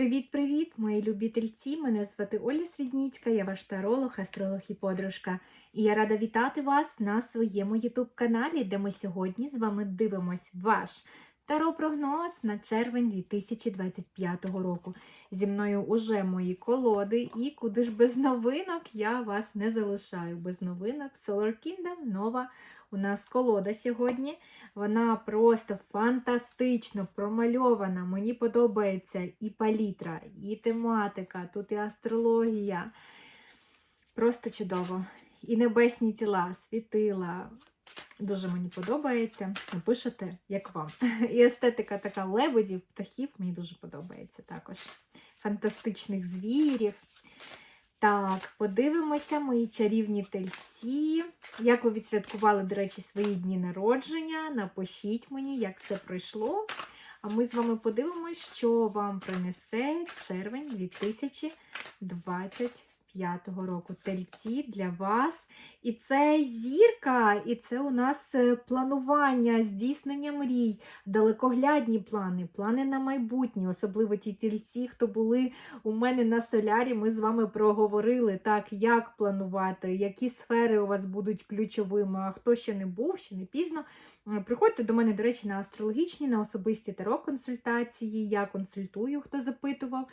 Привіт-привіт, мої любительці! Мене звати Оля Свідніцька, я ваш таролог, астролог і подружка. І я рада вітати вас на своєму ютуб-каналі, де ми сьогодні з вами дивимось ваш таро-прогноз на червень 2025 року. Зі мною уже мої колоди, і куди ж без новинок я вас не залишаю. Без новинок Solar Kingdom нова у нас колода сьогодні. Вона просто фантастично промальована. Мені подобається і палітра, і тематика, тут і астрологія. Просто чудово. І небесні тіла, світила. Дуже мені подобається. Напишете, як вам. І естетика така лебедів, птахів мені дуже подобається також. Фантастичних звірів. Так, подивимося, мої чарівні тельці. Як ви відсвяткували, до речі, свої дні народження? Напишіть мені, як все пройшло. А ми з вами подивимося, що вам принесе червень 2025 року. Тельці для вас. І це зірка, і це у нас е, планування, здійснення мрій, далекоглядні плани, плани на майбутнє, особливо ті тільці, хто були у мене на солярі. Ми з вами проговорили, так, як планувати, які сфери у вас будуть ключовими, а хто ще не був, ще не пізно. Е, Приходьте до мене, до речі, на астрологічні, на особисті таро-консультації. Я консультую, хто запитував.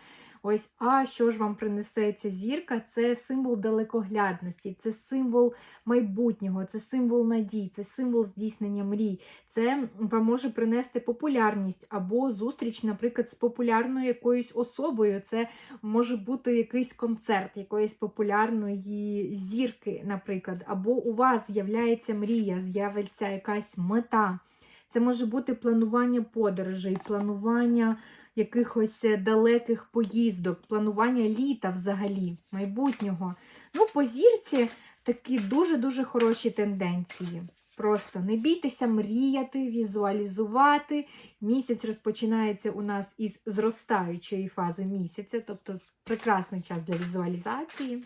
Ось, а що ж вам принесе ця зірка? Це символ далекоглядності, це символ майбутнього, це символ надій, це символ здійснення мрій. Це вам може принести популярність або зустріч, наприклад, з популярною якоюсь особою. Це може бути якийсь концерт якоїсь популярної зірки, наприклад, або у вас з'являється мрія, з'явиться якась мета. Це може бути планування подорожей, планування якихось далеких поїздок, планування літа взагалі, майбутнього. Ну, по зірці такі дуже-дуже хороші тенденції. Просто не бійтеся мріяти, візуалізувати. Місяць розпочинається у нас із зростаючої фази місяця, тобто прекрасний час для візуалізації.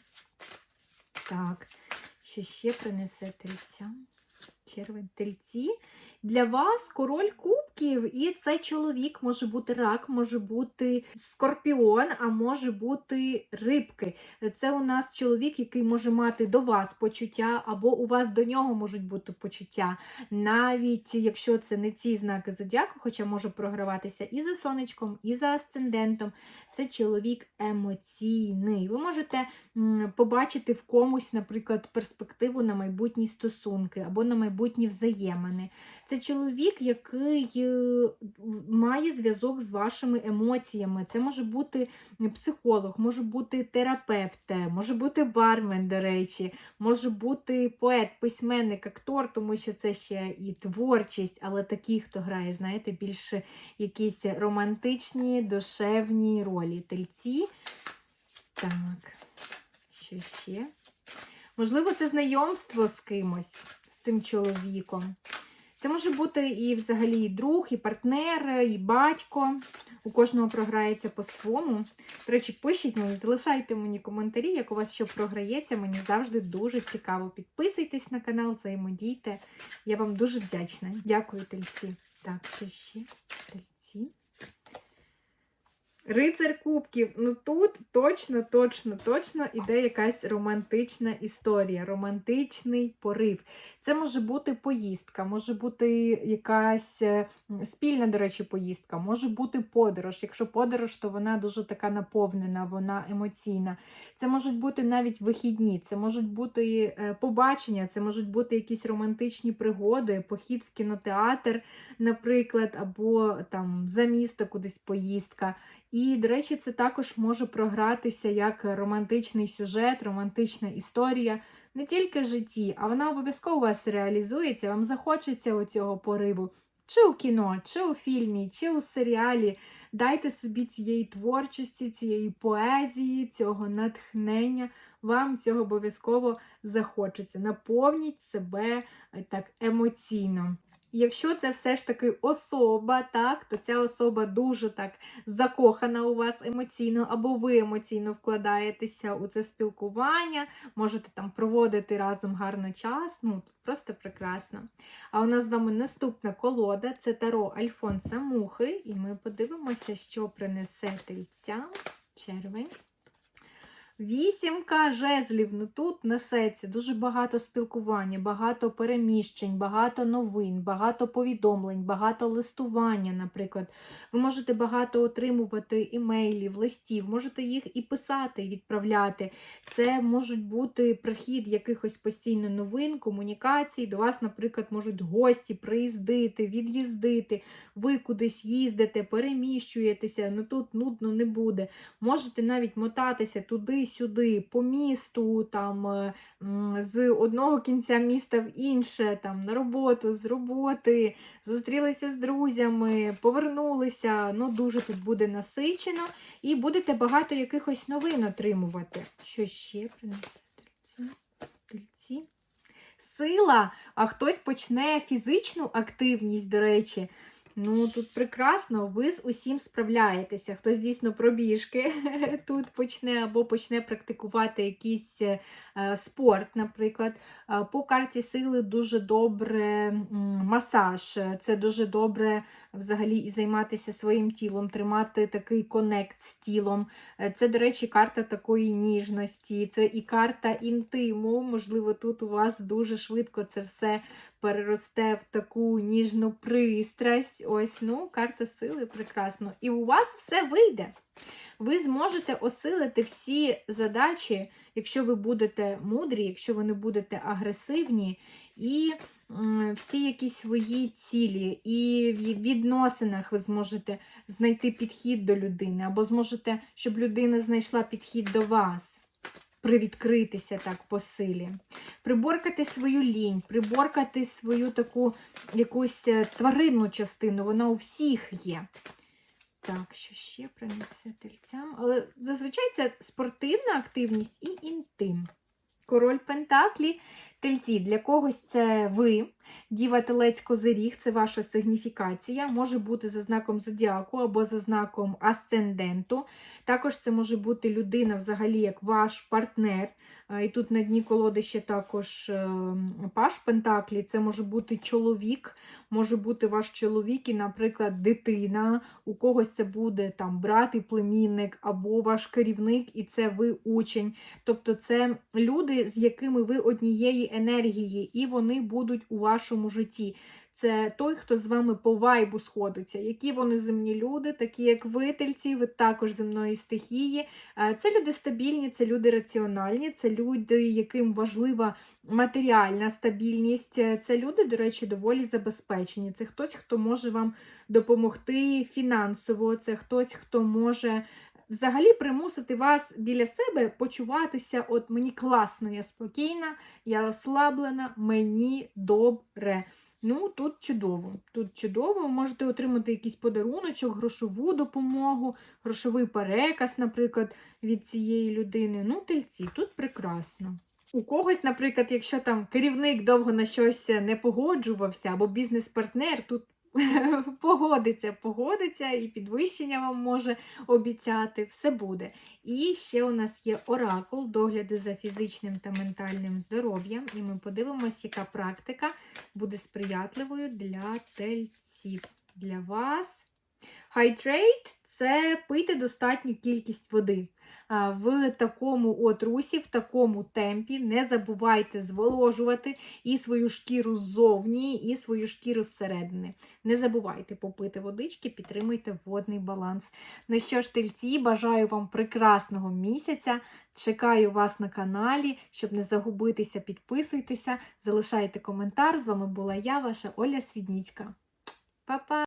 Так, що ще принесе тельця? Червень тельці. Для вас король кубків, і цей чоловік може бути рак, може бути скорпіон, а може бути рибки. Це у нас чоловік, який може мати до вас почуття, або у вас до нього можуть бути почуття. Навіть якщо це не ці знаки зодіаку, хоча може програватися і за сонечком, і за асцендентом. Це чоловік емоційний. Ви можете побачити в комусь, наприклад, перспективу на майбутні стосунки або на майбутні взаємини. Це чоловік, який е, має зв'язок з вашими емоціями. Це може бути психолог, може бути терапевт, може бути бармен, до речі, може бути поет, письменник, актор, тому що це ще і творчість, але такі, хто грає, знаєте, більше якісь романтичні, душевні ролі. Тельці. Так, що ще? Можливо, це знайомство з кимось, цим чоловіком. Це може бути і взагалі і друг, і партнер, і батько. У кожного програється по-своєму. До речі, пишіть мені, залишайте мені коментарі, як у вас що програється. Мені завжди дуже цікаво. Підписуйтесь на канал, взаємодійте. Я вам дуже вдячна. Дякую, тельці. Так, що ще? Рицар Кубків. Ну тут точно, точно, точно іде якась романтична історія, романтичний порив. Це може бути поїздка, може бути якась е, спільна, до речі, поїздка, може бути подорож. Якщо подорож, то вона дуже така наповнена, вона емоційна. Це можуть бути навіть вихідні, це можуть бути е, побачення, це можуть бути якісь романтичні пригоди, похід в кінотеатр, наприклад, або там за місто кудись поїздка. І, до речі, це також може програтися як романтичний сюжет, романтична історія не тільки в житті, а вона обов'язково у вас реалізується, вам захочеться оцього пориву. Чи у кіно, чи у фільмі, чи у серіалі. Дайте собі цієї творчості, цієї поезії, цього натхнення. Вам цього обов'язково захочеться. Наповніть себе так емоційно. Якщо це все ж таки особа, так, то ця особа дуже так закохана у вас емоційно, або ви емоційно вкладаєтеся у це спілкування, можете там проводити разом гарно час. Ну, просто прекрасно. А у нас з вами наступна колода це Таро Альфонса Мухи, і ми подивимося, що принесе тельця червень. Вісімка жезлів. Ну тут несеться дуже багато спілкування, багато переміщень, багато новин, багато повідомлень, багато листування, наприклад. Ви можете багато отримувати імейлів, листів, можете їх і писати, і відправляти. Це можуть бути прихід якихось постійно новин, комунікацій. До вас, наприклад, можуть гості приїздити, від'їздити, ви кудись їздите, переміщуєтеся. Ну тут нудно не буде. Можете навіть мотатися туди сюди, по місту, там, е, з одного кінця міста в інше, там, на роботу, з роботи, зустрілися з друзями, повернулися. Ну, дуже тут буде насичено, і будете багато якихось новин отримувати. Що ще? Тельці? Сила, а хтось почне фізичну активність, до речі. Ну, тут прекрасно, ви з усім справляєтеся. Хтось дійсно пробіжки тут почне або почне практикувати якийсь е, спорт, наприклад. Е, По карті сили дуже добре масаж. Це дуже добре взагалі і займатися своїм тілом, тримати такий конект з тілом. Е, Це, до речі, карта такої ніжності, це і карта інтиму. Можливо, тут у вас дуже швидко це все переросте в таку ніжну пристрасть. Ось, ну, карта сили прекрасно. І у вас все вийде. Ви зможете осилити всі задачі, якщо ви будете мудрі, якщо ви не будете агресивні, і всі якісь свої цілі, і в відносинах ви зможете знайти підхід до людини, або зможете, щоб людина знайшла підхід до вас. Привідкритися так по силі, приборкати свою лінь, приборкати свою таку якусь е, тваринну частину, вона у всіх є. Так, що ще принесе тельцям? Але зазвичай це спортивна активність і інтим. Король Пентаклі, тельці, для когось це ви, Діва Телець Козиріг, це ваша сигніфікація, може бути за знаком зодіаку або за знаком асценденту. Також це може бути людина взагалі як ваш партнер. І тут на дні колоди ще також е, паш Пентаклі, це може бути чоловік, може бути ваш чоловік і, наприклад, дитина, у когось це буде там брат і племінник, або ваш керівник, і це ви учень. Тобто це люди, з якими ви однієї енергії, і вони будуть у вашому житті. Це той, хто з вами по вайбу сходиться. Які вони земні люди, такі як ви, тельці, ви також земної стихії. Е, Це люди стабільні, це люди раціональні, це люди, яким важлива матеріальна стабільність. Е, Це люди, до речі, доволі забезпечені. Це хтось, хто може вам допомогти фінансово, це хтось, хто може. Взагалі примусити вас біля себе почуватися, от мені класно, я спокійна, я розслаблена, мені добре. Ну, тут чудово. Тут чудово, ви можете отримати якийсь подаруночок, грошову допомогу, грошовий переказ, наприклад, від цієї людини. Ну, тельці, тут прекрасно. У когось, наприклад, якщо там керівник довго на щось не погоджувався, або бізнес-партнер, тут погодиться, погодиться, і підвищення вам може обіцяти, все буде. І ще у нас є оракул догляду за фізичним та ментальним здоров'ям, і ми подивимося, яка практика буде сприятливою для тельців. Для вас. Hydrate – це пити достатню кількість води. В такому от русі, в такому темпі не забувайте зволожувати і свою шкіру ззовні, і свою шкіру зсередини. Не забувайте попити водички, підтримуйте водний баланс. Ну що ж, тельці, бажаю вам прекрасного місяця. Чекаю вас на каналі, щоб не загубитися, підписуйтеся, залишайте коментар. З вами була я, ваша Оля Свідніцька. Па-па!